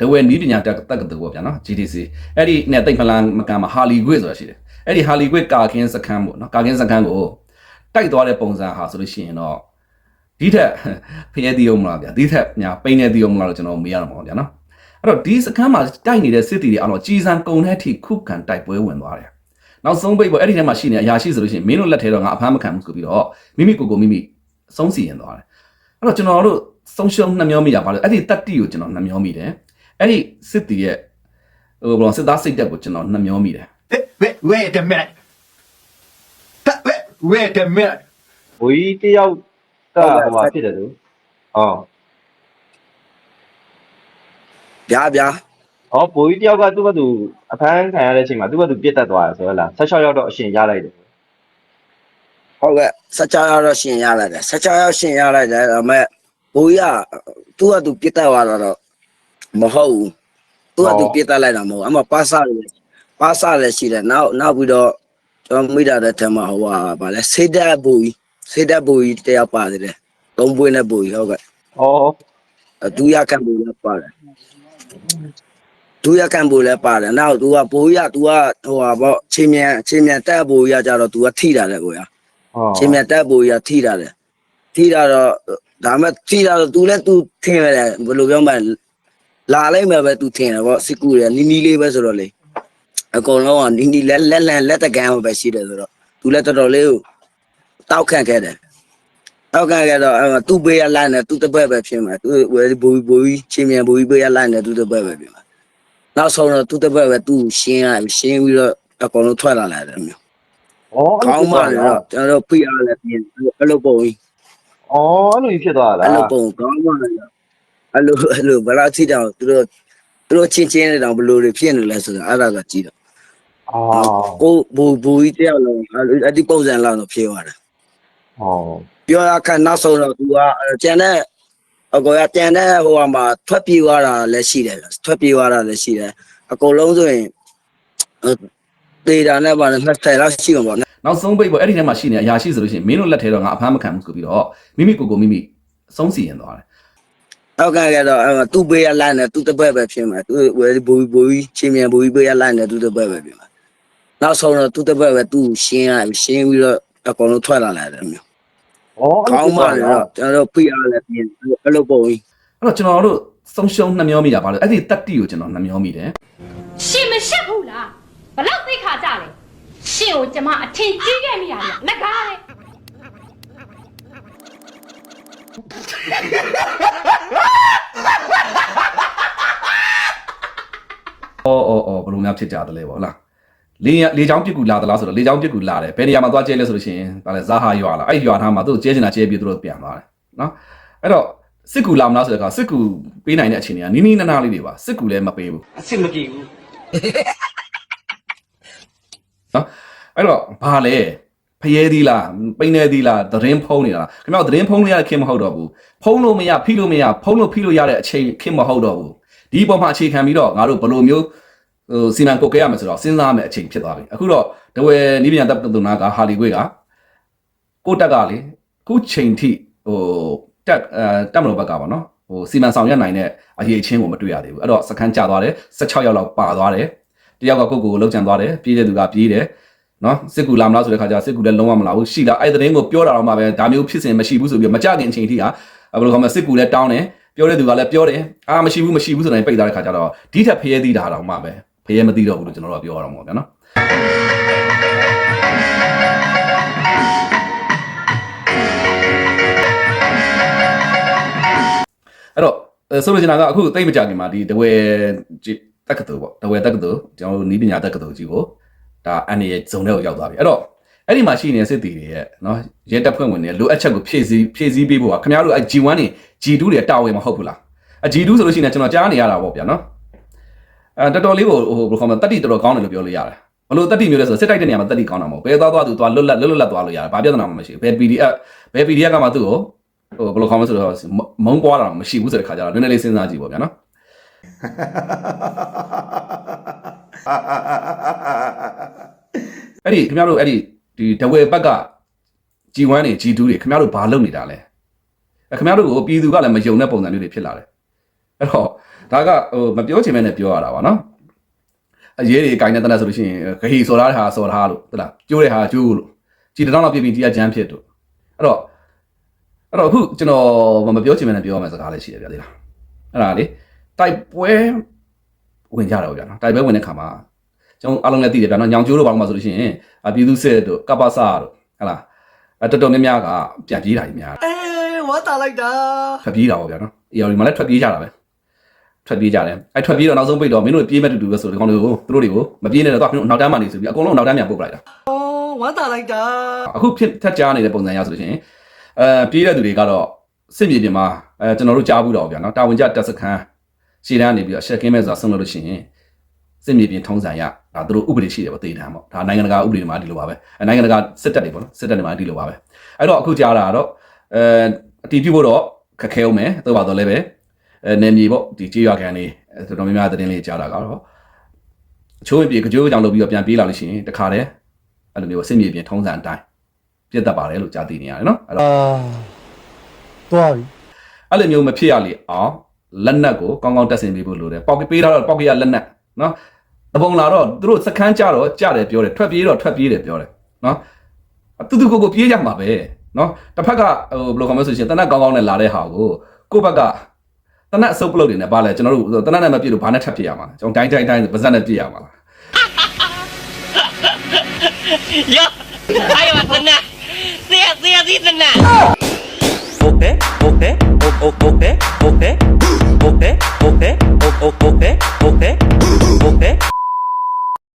ဒဝဲနီးပညာတက္ကတက္ကသိုလ်ပေါ့ဗျာနော် GTC အဲ့ဒီနဲ့တိတ်ဖလန်မကန်မှာဟာလီကွေဆိုတာရှိတယ်အဲ့ဒီဟာလီကွေကာကင်းစခန်းပေါ့နော်ကာကင်းစခန်းကိုတိုက်သွားတဲ့ပုံစံဟာဆိုလို့ရှိရင်တော့ဒီထက်ဖျဲတီးအောင်မလားဗျာဒီထက်ညာပိန်းနေတီးအောင်မလားလို့ကျွန်တော်မေးရမှာပေါ့ဗျာနော်အဲ့တော့ဒီစခန်းမှာတိုက်နေတဲ့စစ်တီတွေအားလုံးကြီးစံကုံတဲ့ထိခုခံတိုက်ပွဲဝင်သွားတယ်နောက်ဆုံးပိတ်ပေါ့အဲ့ဒီထဲမှာရှိနေအရာရှိဆိုလို့ရှိရင်မင်းတို့လက်ထဲတော့ငါအဖမ်းမခံဘူးဆိုပြီးတော့မိမိကိုယ်ကိုမိမိဆုံးစီရင်သွားတယ်အဲ့တော့ကျွန်တော်တို့ဆုံးရှုံးနှမျောမိတာပါလို့အဲ့ဒီတက်တီကိုကျွန်တော်နှမျောမိတယ် အဲ့ဒီစစ်တီရဲ့ဟိုဘယ်လိုစစ်သားစိတ်တက်ကိုကျွန်တော်နှမျောမိတယ် Wait, wait a minute. Wait, wait a minute. ဘိုးကြီးတယောက်ကဟိုမှာဖြစ်တယ်သူဟောဗျာဗျာဟောဘိုးကြီးတယောက်ကသူ့ဘက်သူအဖမ်းခံရတဲ့အချိန်မှာသူ့ဘက်သူပြစ်တက်သွားတယ်ဆိုတော့လား16ရောက်တော့အရှင်ရလိုက်တယ်ဟုတ်ကဲ့16ရောက်တော့ရှင်ရလိုက်တယ်16ရောက်ရှင်ရလိုက်တယ်ဒါပေမဲ့ဘိုးကြီးကသူ့ကသူပြစ်တက်သွားတော့ မဟုတ်ဘူးသူ့ကသူပြစ်တက်လိုက်တာမဟုတ်အမပါစာလေပါစာလည်းရှိတယ်နောက်နောက်ပြီးတော့ကျွန်တော်မိတာတဲ့ထဲမှာဟိုဟာဗာလဲစေဒတ်ဘိုးကြီးစေဒတ်ဘိုးကြီးတယောက်ပါသေးတယ်သုံးပွင့်တဲ့ဘိုးကြီးဟုတ်ကဲ့ဟောဒူရကန်ဘိုးလည်းပါတယ်ဒူရကန်ဘိုးလည်းပါတယ်နောက်သူကဘိုးကြီးကသူကဟိုဟာပေါ့ချင်းမြန်ချင်းမြန်တက်ဘိုးကြီးကကြတော့သူကထိတာတယ်ကိုရဟောချင်းမြတ်တက်ဖို့ရထိတာတယ်ထိတာတော့ဒါမဲ့ထိတာတော့ तू လဲ तू ထင်ရတယ်ဘယ်လိုပြောမှလာ လိုက်မယ်ပဲ तू ထင်တယ်ဗောစစ်ကူရနီးနီးလေးပဲဆိုတော့လေအကုန်လုံးကနီးနီးလက်လက်လန်လက်တကန်ပဲရှိတယ်ဆိုတော့ तू လဲတော်တော်လေးကိုတောက်ခန့်ခဲ့တယ်တောက်ခန့်ခဲ့တော့အဲသူ့ဘေးရလိုက်နေသူ့တပည့်ပဲဖြစ်မှာသူဝယ်ဘူဘူချင်းမြန်ဘူဘေးရလိုက်နေသူ့တပည့်ပဲဖြစ်မှာနောက်ဆုံးတော့သူ့တပည့်ပဲသူ့ရှင်းရရှင်းပြီးတော့အကုန်လုံးထွက်လာလိုက်တယ်မျိုး ဟော ကောင်းပါလေတော့ကျွန်တော်တို့ဖိအားလည်းပြင်အဲ့လိုပုံကြီး อ๋อအဲ့လိုကြီးဖြစ်သွားတာ အဲ့ လား လိုပုံကောင်းပါလေတော့ အဲ့လိုအဲ့လိုဘယ်လောက်ထိတောင်သူတို့သူတို့ချင်းချင်းတောင်ဘယ်လိုတွေဖြစ်နေလဲဆိုတော့အဲ့ဒါကကြည့်တော့အော်ကိုဘူဘူကြီးတယောက်လုံးအဲ့ဒီပုံစံလောက်တော့ဖြစ်သွားတာအော်ပြောရခဏနောက်ဆုံးတော့သူကကျန်တဲ့အကောကတန်တဲ့ဟိုမှာထွက်ပြေးသွားတာလည်းရှိတယ်ထွက်ပြေးသွားတာလည်းရှိတယ်အကုန်လုံးဆိုရင်ဒေတာနဲ့ပါနဲ့20လောက်ရှိမှာပေါ့နောက်ဆုံးပိတ်ပေါ့အဲ့ဒီထဲမှာရှိနေအရာရှိဆိုလို့ရှိရင်မင်းတို့လက်ထဲတော့ငါအဖမ်းမခံဘူးဆိုပြီးတော့မိမိကိုကိုမိမိဆုံးစီရင်သွားတယ် နောက်ကကတော့အဲ့သူ့ဘေးရလိုက်နေသူ့တပည့်ပဲဖြစ်မှာသူဝယ်ဘူဘူချင်းမြန်ဘူဘေးရလိုက်နေသူ့တပည့်ပဲဖြစ်မှာနောက်ဆုံးတော့သူ့တပည့်ပဲသူ့ရှင်းရရှင်းပြီးတော့အကုန်လုံးထွက်လာလိုက်တယ်မျိုးอ๋อကောင်းပါလေတော့ကျွန်တော်တို့ဖိအားလည်းပြင်အဲ့လိုပုံကြီးအဲ့တော့ကျွန်တော်တို့ဆုံးရှုံးနှမျောမိတာပါလို့အဲ့ဒီတက်တီကိုကျွန်တော်နှမျောမိတယ်ရှင်မရှက်ဘူးလားဘလောက်သိခါကြလဲရှင်ကိုကျမအထင်ကြီးခဲ့မိရလားငကားလေ အော်အော်အော်ဘယ်လိုများဖြစ်ကြတယ်လဲပေါ့ဟုတ်လားလေလေချောင်းပြစ်ကူလာသလားဆိုတော့လေချောင်းပြစ်ကူလာတယ်ဘယ်နေရာမှာသွားကျဲလဲဆိုလို့ရှိရင်ဒါလဲဇာဟာရွာလာအဲ့ရွာထားမှာသူတို့ကျဲချင်တာကျဲပြီးသူတို့ပြန်သွားတယ်နော်အဲ့တော့စစ်ကူလာမလားဆိုတဲ့အခါစစ်ကူပေးနိုင်တဲ့အခြေအနေကနီးနီးနားနားလေးတွေပါစစ်ကူလည်းမပေးဘူးအစ်မကြည့်ဘူးနော်အဲ့တော့ဘာလဲ ဖျဲသီးလားပိန်းနေသီးလားသတင်းဖုံးနေတာလားခင်ဗျားသတင်းဖုံးလို့ရတဲ့ခင်မဟုတ်တော့ဘူးဖုံးလို့မရဖိလို့မရဖုံးလို့ဖိလို့ရတဲ့အချိန်ခင်မဟုတ်တော့ဘူးဒီပုံမှာအခြေခံပြီးတော့ငါတို့ဘယ်လိုမျိုးဟိုစီမံကုတ်ခဲ့ရမယ်ဆိုတော့စဉ်းစားမယ်အချိန်ဖြစ်သွားပြီအခုတော့တဝယ်နီးပညာတပ်တုံနာကဟာလီကွေးကကိုတက်ကလေခုချိန်ထိဟိုတက်အဲတက်မလို့ဘက်ကပါနော်ဟိုစီမံဆောင်ရွက်နိုင်တဲ့အရေးချင်းကိုမတွေ့ရသေးဘူးအဲ့တော့စခန်းကျသွားတယ်16ရောက်လောက်ပါသွားတယ်တယောက်ကကိုယ့်ကိုယ်ကိုလှုပ်ကြံသွားတယ်ပြေးတဲ့သူကပြေးတယ် နော်စစ်ကူလာမလားဆိုတဲ့ခါကျစစ်ကူလည်းလုံးဝမလာဘူးရှိလားအဲ့တဲ့တင်းကိုပြောတာတော့မှပဲဒါမျိုးဖြစ်စဉ်မရှိဘူးဆိုပြီးမကြခင်အချိန်ထိဟာဘယ်လိုခေါ်မလဲစစ်ကူလည်းတောင်းတယ်ပြောတဲ့သူကလည်းပြောတယ်အာမရှိဘူးမရှိဘူးဆိုတိုင်းပိတ်သွားတဲ့ခါကျတော့ဒီထက်ဖျဲသီးတာတော့မှပဲဖျဲမသီးတော့ဘူးလို့ကျွန်တော်တို့ကပြောရအောင်ပေါ့ဗျာနော်အဲ့တော့ဆိုလိုချင်တာကအခုတိတ်မကြခင်မှာဒီတဝဲတက္ကသိုလ်ပေါ့တဝဲတက္ကသိုလ်ကျွန်တော်တို့နီးပညာတက္ကသိုလ်ကြီးကို ဒါအန်ရဲ့ဇုံထဲကိုရောက်သွားပြီအဲ့တော့အဲ့ဒီမှာရှိနေတဲ့စစ်တီတွေရဲ့နော်ရဲတပ်ဖွဲ့ဝင်တွေလိုအပ်ချက်ကိုဖြည့်ဆည်းဖြည့်ဆည်းပေးဖို့ကခင်ဗျားတို့အ G1 နေ G2 တွေတာဝန်မဟုတ်ဘူးလားအ G2 ဆိုလို့ရှိရင်ကျွန်တော်ကြားနေရတာပေါ့ဗျာနော်အဲတော်တော်လေးကိုဟိုဘယ်လိုခေါ်မလဲတက်တီတော်တော်ကောင်းတယ်လို့ပြောလို့ရတယ်ဘလို့တက်တီမျိုးလဲဆိုစစ်တိုက်တဲ့နေရာမှာတက်တီကောင်းတာမဟုတ်ဘယ်သွားသွားသူသွားလွတ်လပ်လွတ်လပ်သွားလို့ရတယ်ဘာပြဿနာမှမရှိဘူးဘယ် PDF ဘယ် PDF ကမှသူ့ကိုဟိုဘယ်လိုခေါ်မလဲဆိုတော့မုံပွားတာမရှိဘူးဆိုတဲ့ခါကျတော့နည်းနည်းလေးစဉ်းစားကြည့်ပေါ့ဗျာနော် အဲ့ဒီခင်ဗျားတို့အဲ့ဒီဒီဒဝဲဘက်က G1 တွေ G2 တွေခင်ဗျားတို့ဘာလုပ်နေတာလဲအဲ့ခင်ဗျားတို့ကိုပြည်သူကလည်းမယုံတဲ့ပုံစံမျိုးတွေဖြစ်လာတယ်အဲ့တော့ဒါကဟိုမပြောချင်မဲနဲ့ပြောရတာပါနော်အရေးတွေကင်နေတဲ့တနက်ဆိုလို့ရှိရင်ဂဟီစော်ထားတဲ့ဟာစော်ထားလို့ဟုတ်လားကျိုးတဲ့ဟာကျိုးလို့ကြည်တောင်းတော့ပြပြီးဒီကဂျမ်းဖြစ်တို့အဲ့တော့အဲ့တော့အခုကျွန်တော်မပြောချင်မဲနဲ့ပြောရမယ့်စကားလေးရှိတယ်ဗျာဒီလားအဲ့ဒါလေ တိုက်ပွဲဝင်ကြတော့ဗျာနော်တိုက်ပွဲဝင်တဲ့ခါမှာကျွန်တော်အားလုံးလည်းသိတယ်ဗျာနော်ညောင်ကျိုးတို့ဘာလို့မှဆိုလို့ရှိရင်အပြည်သူစစ်တို့ကပ္ပစတို့ဟုတ်လားအတော်တော်များများကပြန်ပြေးတာကြီးများတယ်အေးဝါတာလိုက်တာထွက်ပြေးတာပေါ့ဗျာနော်အေရော်ဒီမှာလည်းထွက်ပြေးကြတာပဲထွက်ပြေးကြတယ်အဲ့ထွက်ပြေးတော့နောက်ဆုံးပိတ်တော့မင်းတို့ပြေးမဲ့တူတူပဲဆိုဒီကောင်တွေကိုသူတို့တွေကိုမပြေးနဲ့တော့သူကမင်းတို့နောက်တန်းမှနေဆိုပြီးအကုန်လုံးနောက်တန်းပြန်ပုတ်ပလိုက်တာအော်ဝါတာလိုက်တာအခုဖြစ်ထက်ကြားနေတဲ့ပုံစံရဆိုလို့ရှိရင်အဲပြေးတဲ့သူတွေကတော့စစ်မြေပြင်မှာအဲကျွန်တော်တို့ကြားဘူးတော့ဗျာနော်တာဝန်ကျတက်စခန်း ရှေ့တန်းနေပြီးတော့ရှက်ကင်းမဲ့ဆိုတာဆုံးလို့လို့ရှိရင်စစ်မြေပြင်ထုံးစံရဒါသူတို့ဥပဒေရှိတယ်ပေါ့တေတန်းပေါ့ဒါနိုင်ငံတကာဥပဒေတွေမှာဒီလိုပါပဲအဲနိုင်ငံတကာစစ်တပ်တွေပေါ့နော်စစ်တပ်တွေမှာဒီလိုပါပဲအဲ့တော့အခုကြားတာကတော့အဲအတီးပြုတ်ဖို့တော့ခက်ခဲအောင်မယ်သို့ပါတော့လည်းပဲအဲနေမြေပေါ့ဒီကြေးရွာကန်လေးအဲတော်တော်များများသတင်းလေးကြားတာကတော့အချိုးပြေကြိုးကြောင်လုပ်ပြီးတော့ပြန်ပြေးလာလို့ရှိရင်တခါတည်းအဲ့လိုမျိုးစစ်မြေပြင်ထုံးစံအတိုင်းပြတ်တတ်ပါတယ်လို့ကြားသိနေရတယ်နော်အဲ့တော့အာသွားပြီအဲ့လိုမျိုးမဖြစ်ရလေအောင် လက်နက်ကိုကောင်းကောင်းတက်ဆင်ပေးဖို့လိုတယ်ပေါက်ကပေးထားတော့ပေါက်ကရလက်နက်နော်တပုံလာတော့သူတို့စခန်းကြတော့ကြတယ်ပြောတယ်ထွက်ပြေးတော့ထွက်ပြေးတယ်ပြောတယ်နော်တူတူကိုကိုပြေးကြမှာပဲနော်တစ်ဖက်ကဟိုဘယ်လိုခေါ်မလဲဆိုရှင်တနက်ကောင်းကောင်းနဲ့လာတဲ့ဟာကိုကိုယ့်ဘက်ကတနက်အစုပ်ပလုတ်တွေနဲ့ပါလဲကျွန်တော်တို့တနက်နဲ့မပြည့်လို့ဘာနဲ့ထပ်ပြရမှာလဲကျွန်တော်တိုင်းတိုင်းတိုင်းပါဇက်နဲ့ပြရမှာလား Yo, ayo tenang. Siap, siap, siap tenang. ope ope ope ope ope ope ope ope ope ope ope